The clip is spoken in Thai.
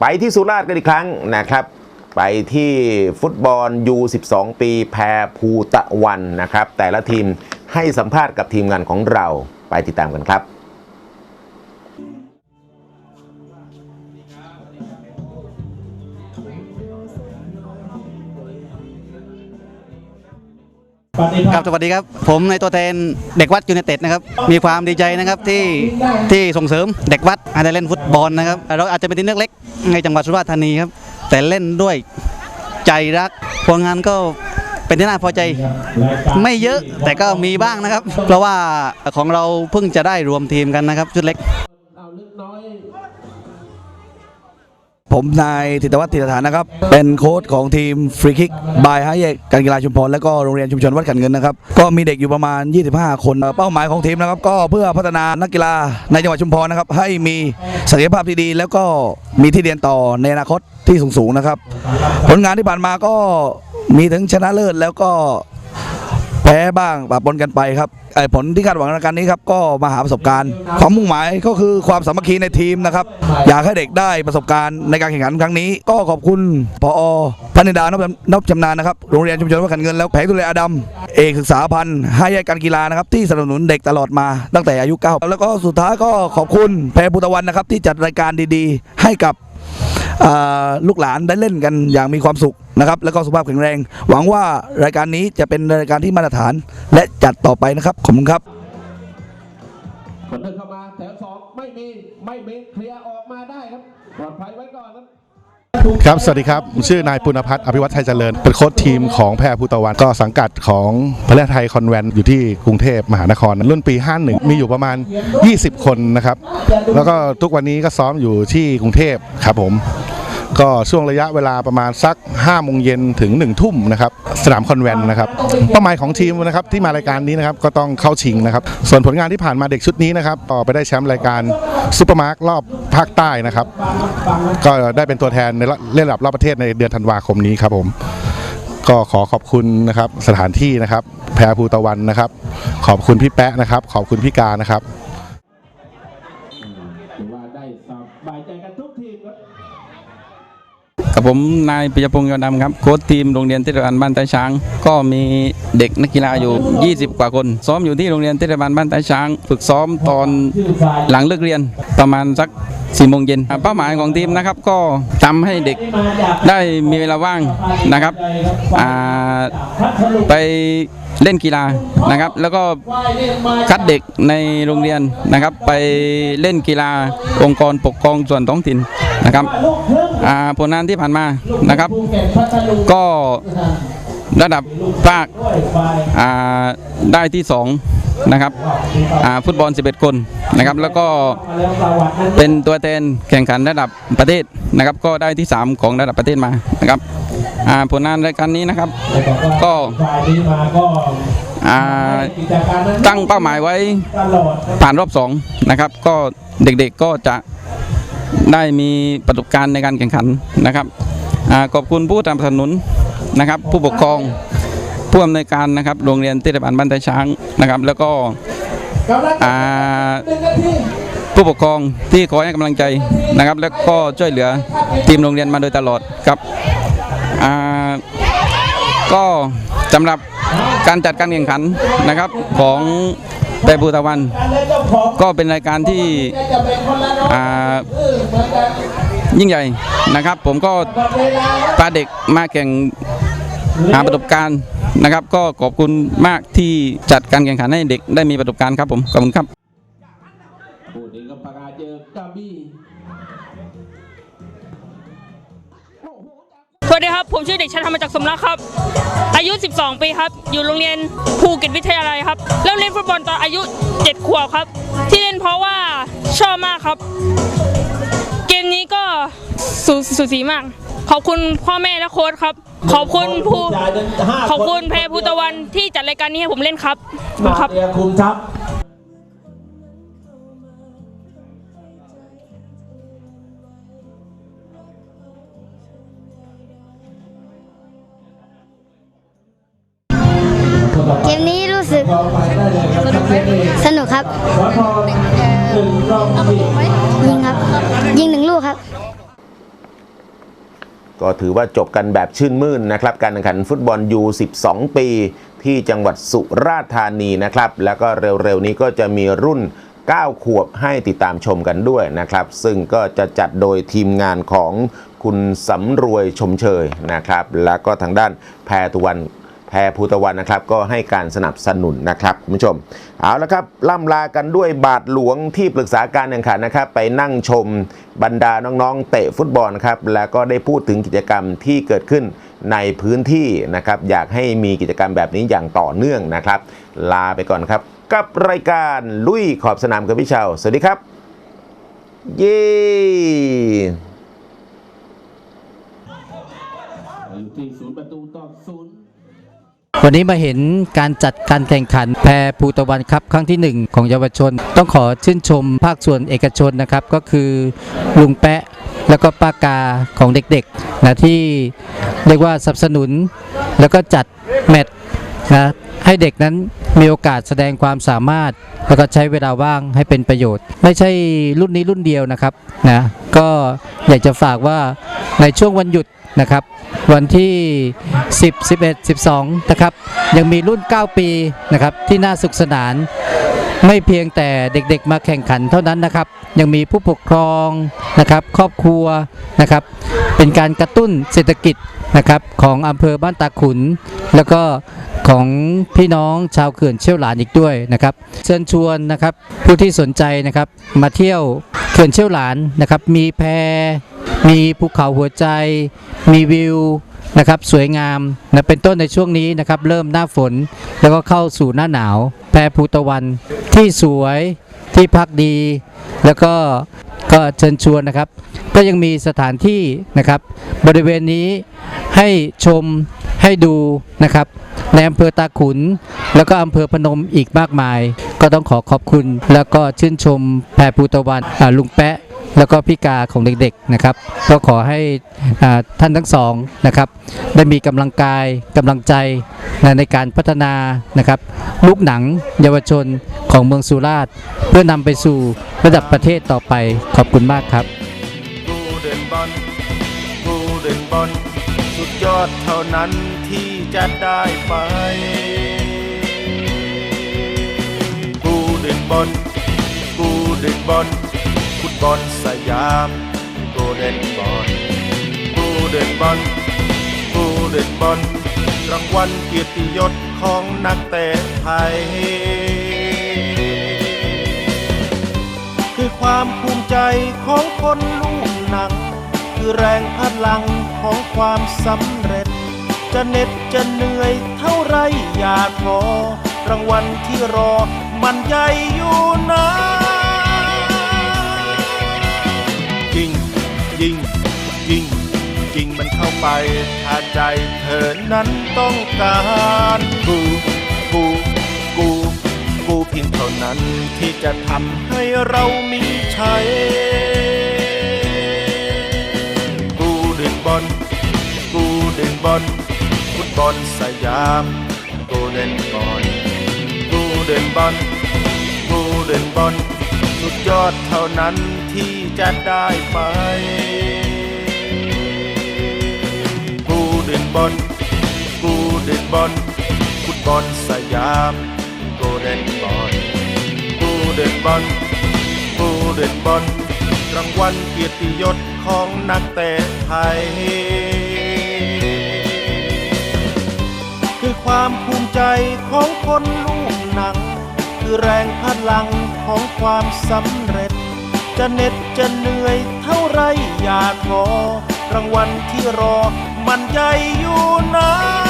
ไปที่สุราษฎร์กันอีกครั้งนะครับ ไปที่ฟุตบอล U12 ปีแพรภูตะวันนะครับ แต่ละทีมให้สัมภาษณ์กับทีมงานของเราไปติดตามกันครับครับสวัสดีครับ ผมในตัวแทนเด็กวัดยูไนเต็ดนะครับ มีความดีใจนะครับที่ที่ส่งเสริมเด็กวัดให้ได้เล่นฟุตบอลนะครับ เราอาจจะเป็นทีมเล็ก ในจังหวัดสุราษฎร์ธานีครับ แต่เล่นด้วยใจรักผลงานก็เป็นที่น่าพอใจไม่เยอะแต่ก็มีบ้างนะครับ เพราะว่าของเราเพิ่งจะได้รวมทีมกันนะครับชุดเล็ก ผมนายธิตวัฒน์ธิตฐานนะครับ เป็นโค้ชของทีมฟรีคิกบายฮาเยกการกีฬาชุมพรและก็โรงเรียนชุมชนวัดขันเงินนะครับ ก็มีเด็กอยู่ประมาณ 25 คนเป้าหมายของทีมนะครับ ก็เพื่อพัฒนานักกีฬาในจังหวัดชุมพรนะครับ ให้มีศักยภาพที่ดี แล้วก็มีที่เรียนต่อในอนาคตที่สูงๆนะครับ ผลงานที่ผ่านมาก็มีทั้งชนะเลิศแล้วก็แพ้บ้างปะปนกันไปครับ ผลที่คาดหวังในการนี้ครับก็มาหาประสบการณ์ ความมุ่งหมายก็คือความสามัคคีในทีมนะครับอยากให้เด็กได้ประสบการณ์ในการแข่งขันครั้งนี้ ก็ขอบคุณพอพนิดานพนพชำนาญนะครับโรงเรียนชุมชนวัดขันเงินแล้วแผงตุเลอดัมเอกศึกษาพันธ์ให้ยการกีฬานะครับที่สนับสนุนเด็กตลอดมาตั้งแต่อายุ9แล้วก็สุดท้ายก็ขอบคุณแพรพุตะวันนะครับที่จัดรายการดีๆ ให้กับ ลูกหลานได้เล่นกันอย่างมีความสุขนะครับแล้วก็สุขภาพแข็งแรง หวังว่ารายการนี้จะเป็นรายการที่มาตรฐาน และจัดต่อไปนะครับขอบคุณครับคนเดินเข้ามาแถวสองไม่มีไม่มีเคลียร์ออกมาได้ครับปลอดภัยไว้ก่อนครับ ครับ สวัสดีครับ ชื่อนายปุณพัฒน์อภิวัตไทยเจริญ เป็นโค้ชทีมของแพรภูตะวัน ก็สังกัดของพระเลไทยคอนแวนต์อยู่ที่กรุงเทพมหานคร รุ่นปี 51 มีอยู่ประมาณ 20 คนนะครับ แล้วก็ทุกวันนี้ก็ซ้อมอยู่ที่กรุงเทพครับผมก็ช่วงระยะเวลาประมาณสัก5โมงเย็นถึง 1 ทุ่มนะครับสนามคอนแวนต์นะครับเป้าหมายของทีมนะครับที่มารายการนี้นะครับก็ต้องเข้าชิงนะครับส่วนผลงานที่ผ่านมาเด็กชุดนี้นะครับต่อไปได้แชมป์รายการซูเปอร์มาร์ครอบ ภาคใต้นะครับ ก็ได้เป็นตัวแทนในเล่นระดับรอบประเทศในเดือนธันวาคมนี้ครับผม ก็ขอขอบคุณนะครับสถานที่นะครับ แพรภูตะวันนะครับ ขอบคุณพี่แปะนะครับ ขอบคุณพี่กานะครับ กับผมนายปิยพงศ์ยอดดำครับโค้ชทีมโรงเรียนเทศบาลบ้านตาช้าง ก็มีเด็กนักกีฬาอยู่ 20 กว่าคน ซ้อมอยู่ที่โรงเรียนเทศบาลบ้านตาช้าง ฝึกซ้อมตอนหลังเลิกเรียนประมาณสัก4โมงเย็นเป้าหมายของทีมนะครับก็ทำให้เด็กได้มีเวลาว่างนะครับไป เล่นกีฬานะครับ แล้วก็คัดเด็กในโรงเรียนนะครับ ไปเล่นกีฬาองค์กรปกครองส่วนท้องถิ่นนะครับผลงานที่ผ่านมานะครับ ก็ระดับภาคได้ที่สองนะครับฟุตบอล 11 คนนะครับ แล้วก็เป็นตัวแทนแข่งขันระดับประเทศนะครับ ก็ได้ที่ 3 ของระดับประเทศมานะครับ ผลงานรายการนี้นะครับ ก็ฝ่ายนี้มาก็อ่ากิจการนั้นตั้งเป้าหมายไว้ตลอดผ่านรอบสองนะครับ ก็เด็กๆก็จะได้มีประสบการณ์ในการแข่งขันนะครับอาขอบคุณผู้สนับสนุนนะครับ ผู้ปกครองผู้อำนวยการนะครับโรงเรียนเทศบาลบ้านตาช้างนะครับ แล้วก็กำลังอ่าหนึ่งนาทีผู้ปกครองที่คอยให้กำลังใจนะครับ แล้วก็ช่วยเหลือทีมโรงเรียนมาโดยตลอดครับอ่า ก็สำหรับการจัดการแข่งขันนะครับของแปรบูตะวัน ก็เป็นรายการที่ยิ่งใหญ่นะครับ ผมก็พาเด็กมาแข่งหาประสบการณ์นะครับ ก็ขอบคุณมากที่จัดการแข่งขันให้เด็กได้มีประสบการณ์ครับผมขอบคุณครับ วัสดีครับ ผมชื่อเด็กชายธรรมจากรสมรักครับ อายุ 12 ปีครับ อยู่โรงเรียนภูเก็ตวิทยาลัยครับ เริ่มเล่นฟุตบอลตอนอายุ 7 ขวบครับ ที่เล่นเพราะว่าชอบมากครับ เกมนี้ก็สูสูสีมาก ขอบคุณพ่อแม่และโค้ชครับ ขอบคุณภูขอบคุณแพรภูตะวันที่จัดรายการนี้ให้ผมเล่นครับขอบคุณครับ เรียคุมทัพ กมนี้รู้สึกสนุกครับยิงครับ ยิงหนึ่งลูกครับ ก็ถือว่าจบกันแบบชื่นมื่นนะครับ การแข่งขันฟุตบอลยู12 ปี ที่จังหวัดสุราษฎร์ธานีนะครับ แล้วก็เร็วๆนี้ก็จะมีรุ่น 9 ขวบให้ติดตามชมกันด้วยนะครับ ซึ่งก็จะจัดโดยทีมงานของคุณสำรวยชมเชยนะครับ แล้วก็ทางด้านแพรตุวัน แพรภูตะวันนะครับ ก็ให้การสนับสนุนนะครับคุณผู้ชม เอาละครับล่ำลากันด้วยบาทหลวงที่ปรึกษาการแข่งขันนะครับ ไปนั่งชมบรรดาน้องๆ เตะฟุตบอลนะครับ แล้วก็ได้พูดถึงกิจกรรมที่เกิดขึ้นในพื้นที่นะครับ อยากให้มีกิจกรรมแบบนี้อย่างต่อเนื่องนะครับ ลาไปก่อนครับ กับรายการลุยขอบสนามกับพี่เชาสวัสดีครับ เย้อยู่ที่ศูนย์ประตูต่อศูนย์ วันนี้มาเห็นการจัดการแข่งขันแพรภูตะวันครับครั้งที่ 1 ของเยาวชน ต้องขอชื่นชมภาคส่วนเอกชนนะครับ ก็คือลุงแปะแล้วก็ป้ากาของเด็กๆนะที่เรียกว่าสนับสนุน แล้วก็จัดแมตช์นะให้เด็กนั้นมีโอกาสแสดงความสามารถ แล้วก็ใช้เวลาว่างให้เป็นประโยชน์ ไม่ใช่รุ่นนี้รุ่นเดียวนะครับนะก็อยากจะฝากว่า ในช่วงวันหยุดนะครับ วันที่ 10 11 12 นะครับ ยังมีรุ่น 9 ปีนะครับที่น่าสุขสนาน ไม่เพียงแต่เด็กๆมาแข่งขันเท่านั้นนะครับ ยังมีผู้ปกครองนะครับ ครอบครัวนะครับ เป็นการกระตุ้นเศรษฐกิจนะครับของอำเภอบ้านตาขุน แล้วก็ของพี่น้องชาวเขื่อนเชี่ยวหลานอีกด้วยนะครับ เชิญชวนนะครับผู้ที่สนใจนะครับมาเที่ยวเขื่อนเชี่ยวหลานนะครับ มีแพ มีภูเขาหัวใจ มีวิวนะครับสวยงามนะเป็นต้นในช่วงนี้นะครับเริ่มหน้าฝนแล้วก็เข้าสู่หน้าหนาว แพรภูตะวันที่สวยที่พักดี แล้วก็ก็เชิญชวนนะครับ ก็ยังมีสถานที่นะครับบริเวณนี้ให้ชมให้ดูนะครับในอำเภอตาขุน แล้วก็อำเภอพนมอีกมากมาย ก็ต้องขอขอบคุณ แล้วก็ชื่นชมแพรภูตะวันอ่าลุงแปะ แล้วก็พี่การของเด็กๆนะครับ ก็ขอให้อ่าท่านทั้งสองนะครับได้มีกำลังกายกำลังใจนในการพัฒนานะครับลูกหนังเยาวชนของเมืองสุราษฎร์เพื่อนำไปสู่ระดับประเทศต่อไปขอบคุณมากครับกูเด่นบอลกูเด่นบอลสุดยอดเท่านั้นที่จะได้ไปกูเด่นบอลกูเด่นบอล บอลสยามกูเด่นบอลกูเด่นบอลกูเด่นบอลรางวัลเกียรติยศของนักเตะไทย คือความภูมิใจของคนลูกหนัง คือแรงพลังของความสำเร็จ จะเหน็ดจะเหนื่อยเท่าไรอย่าท้อรางวัลที่รอมันใหญ่อยู่นะ ยิงยิงจริงมันเข้าไปถ้าใจเธอนั้นต้องการกูกูกูกูเพียงเท่านั้นที่จะทำให้เรามีชัยกูเด่นบอลกูเด่นบอลฟุตบอลสยามกูเด่นบอลกูเด่นบอลกูเด่นบอล สุดยอดเท่านั้นที่จะได้ไป กูเด่นบอล กูเด่นบอลฟุตบอลสยามกูเด่นบอล กูเด่นบอล กูเด่นบอลรางวัลเกียรติยศของนักเตะไทย คือความภูมิใจของคนลูกหนัง คือแรงพลังของความสำเร็จ จะเหน็ดจะเหนื่อยเท่าไรอย่าท้อรางวัลที่รอมันใหญ่อยู่นะ